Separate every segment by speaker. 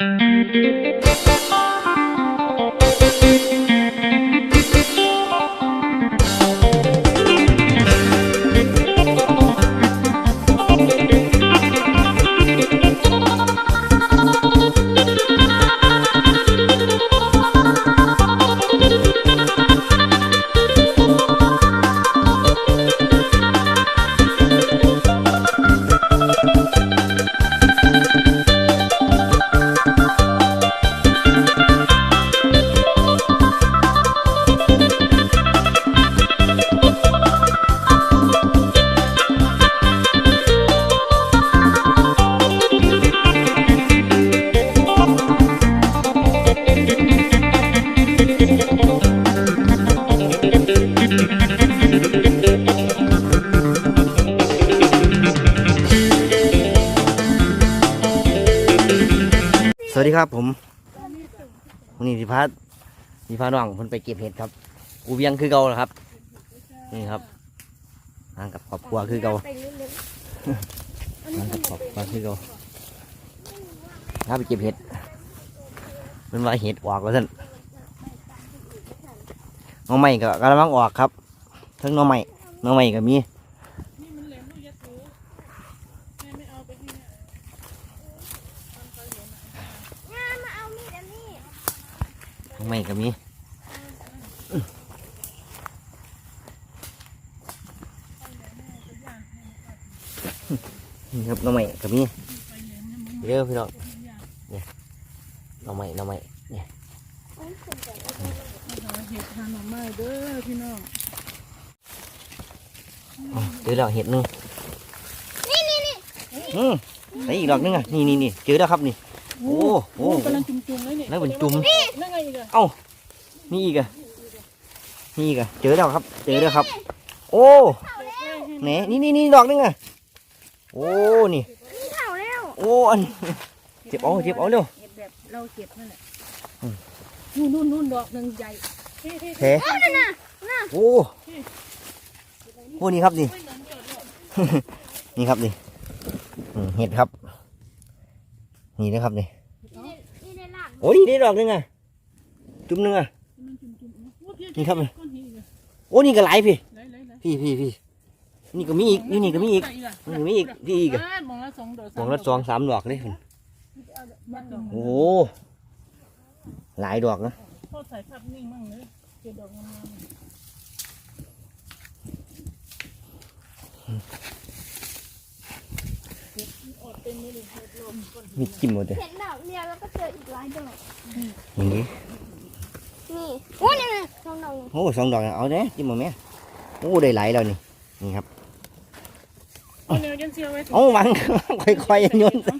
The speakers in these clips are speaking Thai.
Speaker 1: Música สวัสดีครับผมวันนี้สิพัดสิพาน้องเพิ่นไปเก็บเห็ดครับ กูเวียงคือเก่าแหละครับ นี่ครับทางกับครอบครัวคือเก่าทางกับครอบครัวคือเก่าถ้าไปเก็บเห็ดเป็นว่าเห็ดออกแล้วท่านน้องใหม่ก็กำลังออกครับทั้งน้องใหม่น้องใหม่ก็มีหน้อง ใหม่ก็มีนี่ครับหน้องใหม่ก็มีเยอะพี่น้องเนี่ยหน้องใหม่หน้องใหม่
Speaker 2: หาเห็ดหาหน่อไม้เด้อพี่น้อง
Speaker 1: อ๋อเจอแล้วเห็ดหนึงนี่นี่นี่อืมไหนอีกดอกหนึงอะนี่นี่นี่เจอแล้วครับนี่ โอ้โห
Speaker 2: กำลังจุ่มๆเลยนี่
Speaker 1: แล้วเป็นจุ่ม
Speaker 2: นั่นไงอีกอะ
Speaker 1: นี่อีกอะนี่อีกอะเจอแล้วครับ เจอแล้วครับ โอ้ไหนนี่นี่นี่ดอกหนึงอะโอ้นี่โอ้อันเจ็บเอาเจ็บเอาเร็ว
Speaker 2: เห็ดแบบเราเก็บนั่นแหละ
Speaker 1: อืม
Speaker 2: นู่นนู่นนู่นดอกหนึ่งใหญ่ที่ที่
Speaker 1: แผลโอ้โอ้นี่ครับนี่นี่ครับนี่อืมเห็ดครับ นี่นะครับนี่โอ้ยนี่ดอกหนึงอะจุ่มหนึงอะนี่ครับ
Speaker 2: ก้อนหินอีกอะ
Speaker 1: โอ้นี่ก็หลายพี่
Speaker 2: ไหนไหนไหน
Speaker 1: พี่พี่พี่นี่ก็มีอีกนี่นี่ก็มีอีกนี่ก็มีอีกพี่อีกอะ
Speaker 2: อ่ามองละสองดอก
Speaker 1: มองละสองสามดอกเลย
Speaker 2: มัดดอก
Speaker 1: โอ้หลายดอกนะ
Speaker 2: พ่อใส่ภาพนิ่งมั่งเลยเก็บดอกงามๆเก็บอดเต็ มเลยเห็ดลมก้อนหิน
Speaker 1: มีจิ้มหมดเลย
Speaker 3: เห็นดอกเดียวแล้วก็เจออีกหลายดอก
Speaker 1: อย่างนี้
Speaker 3: นี่โอ้นี่นะสองดอกนี่
Speaker 1: โอ้สองดอกนะเอาเด้จิ้มหมดไหมโอ้ได้หลายแล้วนี่นี่ครับ
Speaker 2: เอาแนวยันเสียวไว้ถุง
Speaker 1: เอาวางค่อยๆโยนใส่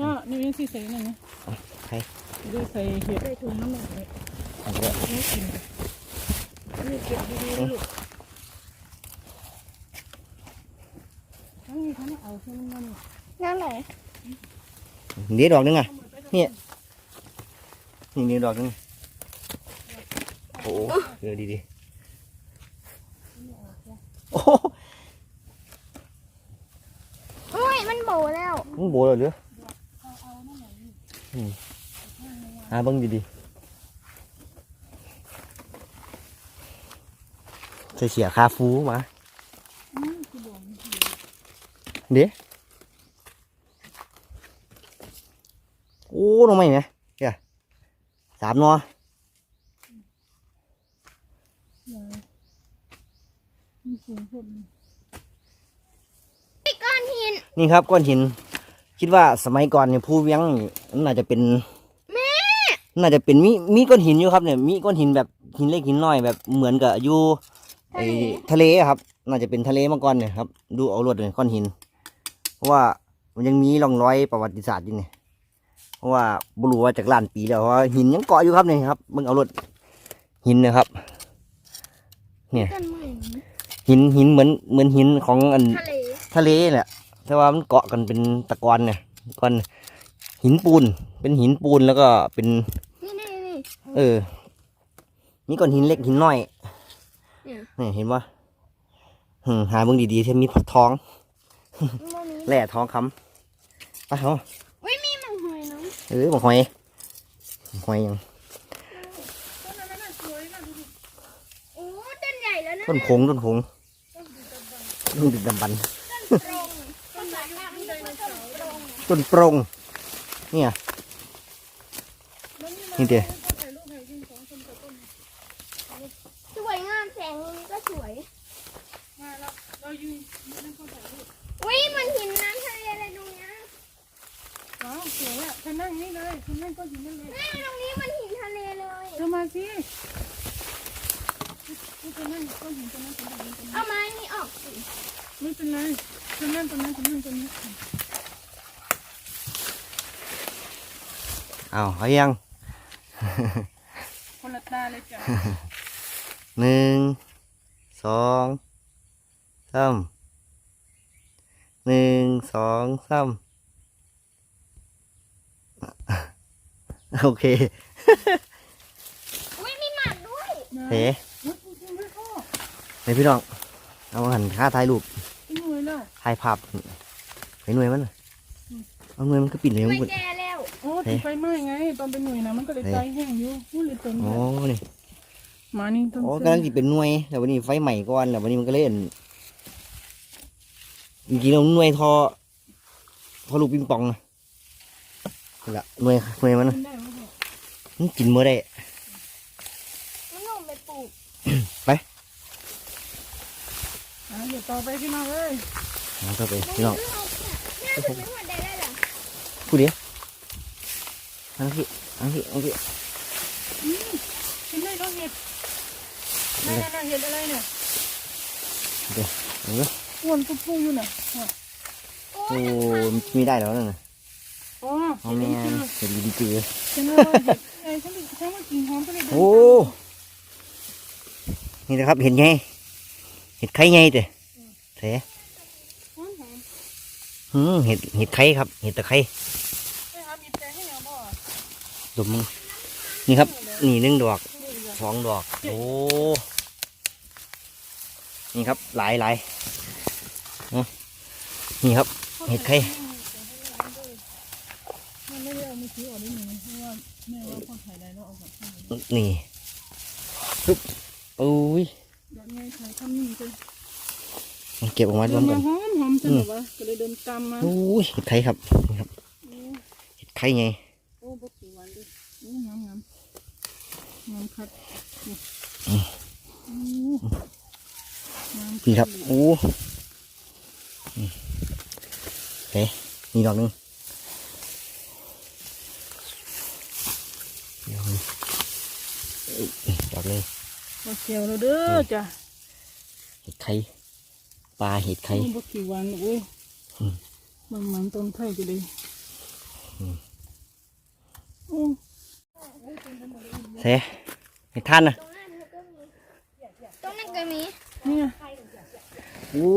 Speaker 2: ก็แนวยันสีใส่นั่นนะ
Speaker 1: ใคร
Speaker 2: ดูใส่เห็ดใส่ถุงน้ำมันเลย
Speaker 1: เอาไปเลย
Speaker 2: ไม่กินนี่เก็บดีๆนะลูกทั้งนี้ทั้งเอาขึ้นมานี่
Speaker 3: นั่นไหน
Speaker 1: เดี๋ยวดอกหนึงอะนี่นี่ดอกหนึงโอ้เดี๋ยวดีๆโอ้
Speaker 3: โอ้ยมันโบแล้ว
Speaker 1: มันโบเลยเหรืออืมหาเบิ้งดีๆใส่เสียคาฟูมาเดี๋ยว โอ้ลงมาอีกไหมเดี๋ยวสามหนอ
Speaker 2: มีเสียงคน
Speaker 3: ไอ้ก้อนหิน
Speaker 1: นี่ครับก้อนหิน คิดว่าสมัยก่อนเนี่ยผู้เวียงนี่น่าจะเป็นน่าจะเป็นมีมีก้อนหินอยู่ครับเนี่ยมีก้อนหินแบบหินเล็กหินน้อยแบบเหมือนกับอยู่ไอ้ทะเลอะครับ น่าจะเป็นทะเลมาก่อนเนี่ยครับ ดูเอารวดเลยก้อนหิน เพราะว่ามันยังมีร่องรอยประวัติศาสตร์อยู่เนี่ย เพราะว่าบรู้ว่าจากล้านปีแล้วเพราะว่าหินยังเกาะอยู่ครับเนี่ยครับมึงเอารถหินนะครับ เนี่ย
Speaker 3: ต้นไม้
Speaker 1: หินหินเหมือนเหมือนหินของอัน
Speaker 3: ทะเล
Speaker 1: ทะเลแหละแต่ว่ามันเกาะกันเป็นตะกอนเนี่ยก้อนหินปูน เป็นหินปูนแล้วก็เป็น
Speaker 3: นี่นี่นี่
Speaker 1: เออมีก้อนหินเล็กหินน้อย
Speaker 3: เนี่ย
Speaker 1: นี่เห็นปะอืมหาเบิ่งดีๆที่มีผักทอง
Speaker 3: มันมี
Speaker 1: แหล่ทองคำไปเอา
Speaker 3: อุ้ยมีมังหอยน้
Speaker 1: เออบอกหอยหอยยัง
Speaker 2: ต้นนั้นน่ะสวยนะดูดิ
Speaker 3: โอ้ต้นใหญ่แล้วนะ
Speaker 1: ต้นผงต้นผงต้นดึกดำบรรพ์
Speaker 3: ต้นตรงต้นสายทางนี้ก็ต้นตรง
Speaker 1: ต้นโปรงเนี่ย
Speaker 2: แล้วนี่
Speaker 1: นี่เดียว
Speaker 2: ก็ถ่ายรูปให้ยิ่งสองคนกับต้น
Speaker 3: สวยงามแสงนี้ก็สวย
Speaker 2: มาแล้วเรายืนนั่นก็ถ่ายรูป
Speaker 3: อุ้ยมันหินน้ำทะเลอะไรตรงเนี้ย
Speaker 2: ว้าวสวยอะเธอนั่งนี่เลยเธอนั่งก็อยู่นั่นเลย
Speaker 3: แม่ตรงนี้มันหินทะเลเลย
Speaker 2: เธอมาสิเธอนั่งก็เห็นตรงนั้นตรงนั้นตรงนั้น
Speaker 3: เอาไม้นี่ออกสิ
Speaker 2: ไม่เป็นไรเธอนั่งตรงนั้นเธอนั่งตรงนี้
Speaker 1: อ้าวเอายัง
Speaker 2: คนละตาเลยจ้ะ
Speaker 1: หนึ่งสองสามหนึ่งสองสาม โอเค
Speaker 3: อุ้ยมีหมากด้วย
Speaker 1: เฮ้
Speaker 2: เฮ้ยจริงๆด้วยพ่อ
Speaker 1: เฮ้พี่น้อง เอาหันค่าถ่ายรูป
Speaker 2: ไอ้หน่วยล่ะ
Speaker 1: ถ่ายภาพไปหน่วยมันน่ะเอาหน่วยมันก็ปิดเลย
Speaker 3: ไม่
Speaker 1: มัน
Speaker 3: แก่แล้ว
Speaker 2: โอ้ติดไฟไหม้ไง ตอนเป็นหน่วยนะมันก็เลยใจแห้งอยู่พูดเลยตรง
Speaker 1: อ๋อ
Speaker 2: นี้
Speaker 1: นี่
Speaker 2: มานี่ต้น
Speaker 1: อ๋อกำลังจะเป็นหน่วยแต่วันนี้ไฟใหม่ก่อนแล้ววันนี้มันก็เล่นจริงๆเราหน่วยทอทอลูกปิงปองนะ นี่ละหน่วยหน่วยมันน่ะ
Speaker 2: ขึ้นได้ไหมพ่อ
Speaker 1: มันกินเมื่อได้
Speaker 3: มันนุ่มไปปลูก
Speaker 2: อะเดี๋ยวต่อไปพี่น้องเอ้ย
Speaker 1: เอาเข้าไปพี่น้อง
Speaker 3: แม่ถึงไม่หมดได้แล้วเหรอ
Speaker 1: พูดดิอันพี่อันพี่อันพี่
Speaker 2: กินได้ก็เห็ดนั่นๆๆเห็ดอะไรเนี่ย
Speaker 1: เดี๋ยวเดี๋ยว
Speaker 2: อ้วนปุ๊บๆอยู่น่ะอะ
Speaker 1: โอ้มีได้แล้วนั่นน่ะ
Speaker 2: อ๋อ
Speaker 1: เอา
Speaker 2: เห็ด
Speaker 1: แม่
Speaker 2: ลิ้น
Speaker 1: น
Speaker 2: จือ
Speaker 1: เห็ดดีจือ
Speaker 2: ฉันว่าเห็ดไอ้ฉันฉันว่ากินหอมก็เลยเดิน
Speaker 1: โอ้นี่นะครับเห็นไงเห็ดไข่ไงเด้เถะ
Speaker 2: หอมหอม
Speaker 1: อืมเห็ดเห็ดไข่ครับเห็ดตะไคร้
Speaker 2: ไปหาบีบแต่ให้เอาบ่
Speaker 1: ดมมึงนี่ครับ นี่หนึ่งดอกสองดอก โอ้ นี่ครับหลายหลายเอานี่ครับ เห็ดไข่
Speaker 2: นี่
Speaker 1: ปึ๊บโอ้ย
Speaker 2: เดี๋ยวไงถ่ายทำนี่ไป
Speaker 1: เก็บออกมา
Speaker 2: เดิ
Speaker 1: รวนมกั
Speaker 2: มานหอมหอมจังหวะก็เลยเดินตามมา
Speaker 1: โอ้ยเห็ดไข่ครับนี่ครับเห็ดไข่ไง
Speaker 2: โอ้บกกี่วันดิโอ้งามงามงามคัดนี่โอ้งาม
Speaker 1: นี่ครับโอ้อืมเฮ้นี่ดอกหนึงดอกหนึงเอ้ย ดอกหนึง
Speaker 2: มาเกี่ยวแล้วเด้อจ้ะ
Speaker 1: เห็ดไข่ปลาเห็ดไข่
Speaker 2: โอ้บกกี่วันโอ้ย
Speaker 1: อืม
Speaker 2: มันมันต้นไทยก็เลย
Speaker 1: อืม
Speaker 2: โอ้
Speaker 1: เซ่เห็ดท่านนะ
Speaker 3: ตรงนั้นก็มี
Speaker 2: เนี่ย
Speaker 1: โอ้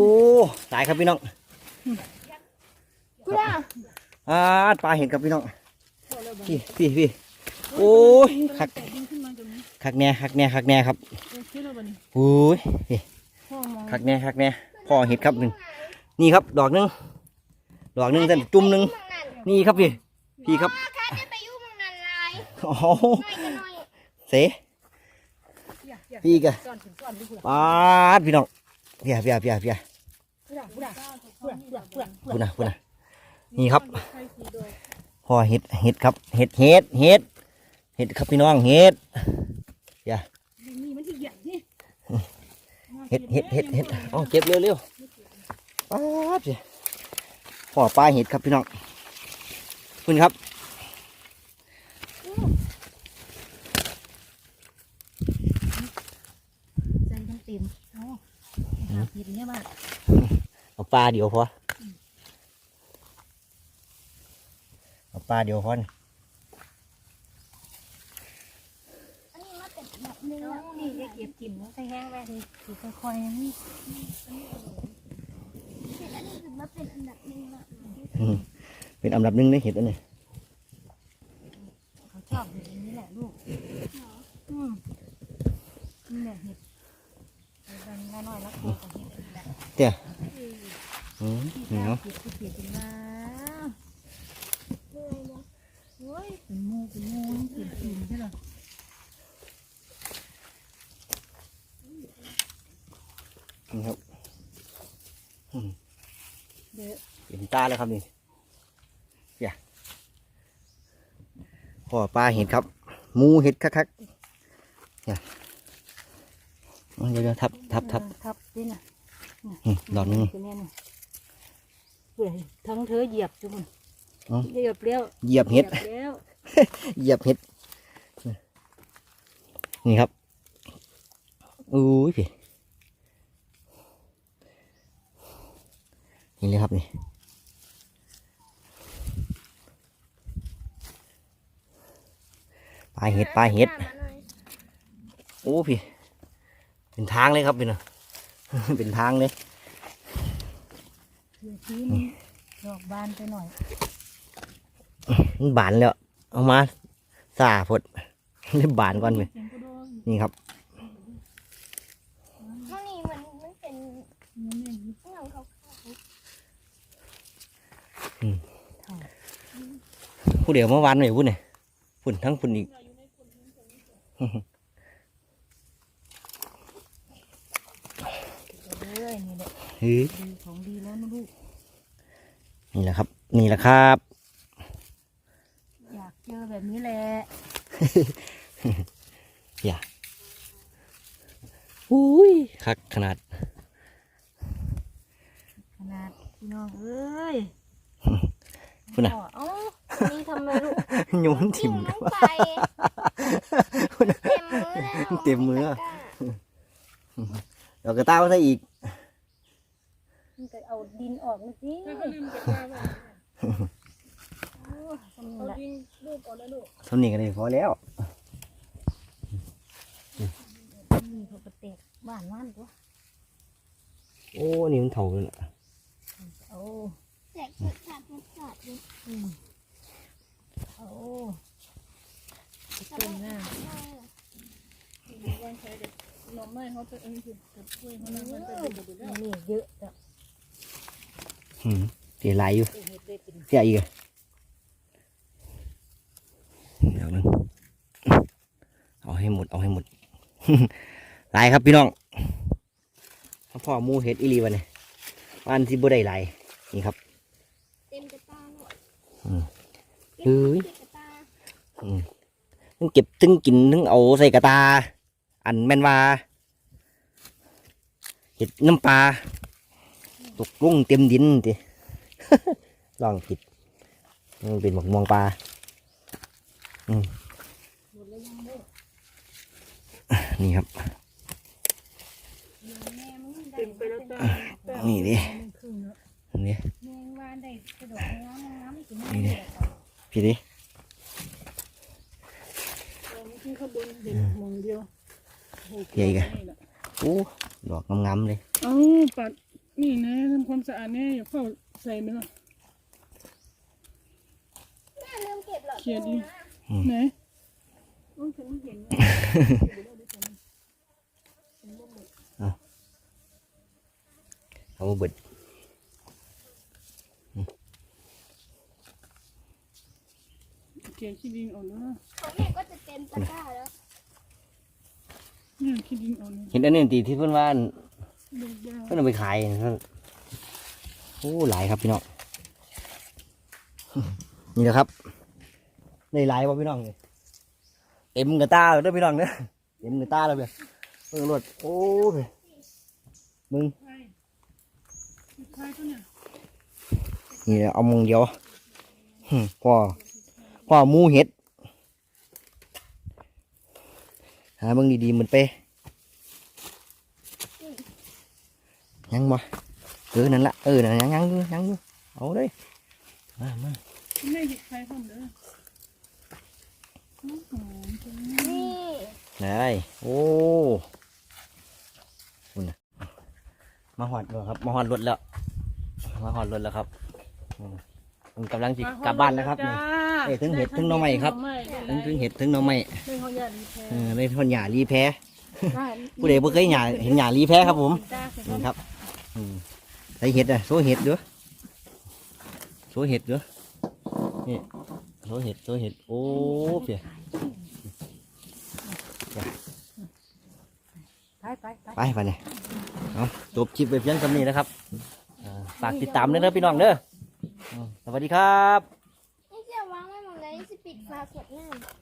Speaker 1: ตายครับพี่น้อง
Speaker 3: กูว่า
Speaker 1: อ่าปลาเห็ดครับพี่น้องพี่พี่พี่โอ้ยคัก คักแน่คักแน่คักแน่ครับ
Speaker 2: โอเคแล้วบัดนี้
Speaker 1: โอ้ยพี่
Speaker 2: พ่อมอง
Speaker 1: คักแน่คักแน่พ่อเห็ดครับหนึ่งนี่ครับดอกหนึงดอกหนึงแต่จุ่มหนึง
Speaker 3: เมืองนั้น
Speaker 1: นี่ครับพี่พี่ครับ
Speaker 3: ว่าข้าจะไปอยู่เมืองนั้นไร
Speaker 1: โอ้โห
Speaker 3: ไม่ก็น้อย
Speaker 1: เสพี่กะปาดพี่น้องเพียเพียเพียเพียพูดนะพูดนะนี่ครับ
Speaker 2: ไทยสีดอก
Speaker 1: พอเห็ดเห็ดครับเห็ดเห็ดเห็ดเห็ดครับพี่น้องเห็ด อย่า
Speaker 2: นี่มันที่ใหญ่นี่
Speaker 1: เห็ดเห็ดเห็ดเห็ดเอาเก็บเร็วเร็วปาดสิพอปลาเห็ดครับพี่น้องคุณครับ
Speaker 2: ใจทั้งเต็มเอาหาผิดเนี่ยบ้าง
Speaker 1: เอาปลาเดียวพอเอาปลาเดียวพอนี่
Speaker 3: อันนี้มาเป็ น้
Speaker 2: อ
Speaker 3: ง
Speaker 2: นี่จะเก็บกินแล้วใส่แห้งไว้ดิถือค่อยๆนี่
Speaker 3: อันนี้คือมาเป็นอันดับหนึ่งอะ
Speaker 1: เป็นอันดับหนึ่งในเห็ดอันนี้
Speaker 2: เขาชอบแบบนี้แหละลูกอืมนี่แหละเห็ดเอาดันน้อยๆแล้วโขกกับเห็ดแหละ
Speaker 1: เตี้ยอืมเหนียว
Speaker 2: เห็ดเห็ดเป็นมา
Speaker 3: เหนื่อ นี่ครั
Speaker 2: บเห็น
Speaker 1: ตาแล้วครับนี่อย่าพ่อปลาเห็ดครับมูเห็ดคักๆอย่าเดี๋ยวๆทับทับทับ
Speaker 4: ทับนี่นะ
Speaker 1: ห
Speaker 4: ลอนนึงทั้งเธอเหยียบจุ่
Speaker 1: น
Speaker 4: เหยียบแล้ว
Speaker 1: เหยียบเห็ดเหยียบเห็ดนี่ครับอู้ยี่ นี่เลยครับนี่ปลาเห็ดปลาเห็ด
Speaker 3: หน้มหน่อย
Speaker 1: โอ้พี่ เป็นทางเลยครับพี่นะเป็นทางเลย
Speaker 4: เดี๋ยวทีนี้ดอกบานไปหน่อย
Speaker 1: มันบานแล้วเอามาสาพดเรียบบานก่อนเลยนี่ครับ
Speaker 3: ข้างนี้มันมันเป็นเงาขาว
Speaker 1: ผู้เดียวเมื่อวานหน่อยพุ่นเนี่ยพุ่นทั้งพุ่นอีก
Speaker 4: เรื่อยนี่แหละ
Speaker 1: เฮ้ย
Speaker 4: ดีของดีแล้วนะลูก
Speaker 1: นี่แหละครับ นี่แหละครับ
Speaker 4: อยากเจอแบบนี้แหละ
Speaker 1: อย่าอุ้ยคักขนาด
Speaker 4: ขนาดพี่น้องเอ้ย
Speaker 1: พุ่นน่ะ
Speaker 4: พ่อเอ้านี่ทำไมลูก
Speaker 1: โยน
Speaker 3: ๆ
Speaker 1: ถิ่ม
Speaker 3: ลงไปเต็มมือแล้ว
Speaker 1: เต็มมือดอกกระต้าซะอีก
Speaker 4: มันก็เอาดินออกนะสิ
Speaker 2: ถ้าเขาลืมกระตาบอก
Speaker 4: โอ้ทำ
Speaker 2: เอา
Speaker 4: นี่ละ
Speaker 2: ดินลูกก่อนนะลูก
Speaker 1: เท่านี้ก็ได้พอแล้ว
Speaker 4: นี่เขาก็เตะบ้านว่านตัว
Speaker 1: โอ้ นี่มันเท่าเลยน่ะ
Speaker 4: เอา
Speaker 3: แจกเปิดขาดเปิดขาดเลย
Speaker 4: อืมเอาต้นหน้า
Speaker 2: วันใช้เด็กหน่อไม้เขาไปเอ็นคือกับกล้วยเขานั่งมันไปดูดูได้
Speaker 4: นี่เยอะจ้ะ
Speaker 1: หืมเสียหลายอยู่
Speaker 4: เห็ดเลยเป็น
Speaker 1: เสียอีกอะเดี๋ยวนึงเอาให้หมดเอาให้หมดหลายครับพี่น้องพ่อมูเห็ดอีหลีวันนี้วันที่บ่ได้หลายนี่ครับ
Speaker 3: เต็มกระตาเลย
Speaker 1: อืม เฮ้ย
Speaker 3: เต็มกระตา
Speaker 1: อืมทั้งเก็บทั้งกินทั้งเอาใส่กระตา อันแม่นว่าเห็ดน้ำปลาตกลงเต็มดินติลองผิดมันเป็นหมกมวงปลาอืมนี่ครับ
Speaker 2: เต็มไปแล้วจ้า
Speaker 1: นี่ดิ
Speaker 4: ครึ่งเนาะ
Speaker 1: อันนี้
Speaker 4: แมงวานได้ กระโดดน้ำน้ำกิน
Speaker 1: นี่ดิพี่ดิ
Speaker 2: ที่ข้างบนเด็กมองเดียว
Speaker 1: โอ้ดอกงามๆเลย
Speaker 2: เอ้าปัดนี่นะทำความสะอาดแน่อย่าเข้าใส่ไหมล่ะ
Speaker 3: แม่ลืมเก็บหลอด
Speaker 2: เคลียร์ดิ
Speaker 1: อืม
Speaker 2: ไหน
Speaker 4: โอ้ยฉันไม่เห็นเลย
Speaker 1: เอามาเบิด
Speaker 2: เขียนขี้ดินออกนะ
Speaker 3: ของแม่ก็จะเต็มตะกร้าแล้ว
Speaker 2: เนี่ยขี้ดินออกนะ
Speaker 1: เห็นอันนี้ตีที่เพื่อนว่า
Speaker 2: ลูกยาว
Speaker 1: เพื่อนเอาไปขายเพิ่นโอ้หลายครับพี่น้องนี่แหละครับได้หลายว่พี่น้องนี่เต็มกระตาเลยเด้อพี่น้องเด้อเต็มกระตาแล้วเบ้ยเพิ่งรถโอ้ยมึง
Speaker 2: ใช่ใช่ตัวเนี่ย
Speaker 1: นี่แหละเอามงเดียวหึพ่อ พ่อหมูเห็ด หาเบิ่งดีๆเหมือนเปยังบ่เออนั่นละเออนั่นยังยังอยู่ยังอยู่เอาเลยมามา
Speaker 2: แม่หยิบใครพ่อมเด้อหอมจัง
Speaker 3: นี่
Speaker 1: ได้โอ้คุณน่ะมาหอดแล้วครับ มาหอดรถแล้ว มาหอดรถแล้วครับอืม ผมกำลังจิกลับบ้านแล้วครับนี่เอ้ยถึงเห็ดถึงหน่อไม้ครับถึงถึงเห็ดถึงหน่อไม้
Speaker 2: ถึงเขาอยากรีแพ
Speaker 1: เออได้ทนหยารีแพ้
Speaker 2: ได้
Speaker 1: ผู้ใดบ่เคยหยาเห็นหยารีแพ้ครับผม
Speaker 2: จ้าเสร็จ
Speaker 1: นี่ครับอืมได้เห็ดอะโซเห็ดเด้อโซเห็ดเด้อนี่โซเห็ดโซเห็ดโอ้เปีย
Speaker 4: ไปไปไป
Speaker 1: ไปไปเนี่ยเอาจบคลิปไปเพียงเท่านี้นะครับอ่าฝากติดตามด้วยนะพี่น้องเด้ออืม สวัสดีครับ
Speaker 3: นี่จะวางไว้หมดเลยนี่จะปิดฝาขวดน้ำ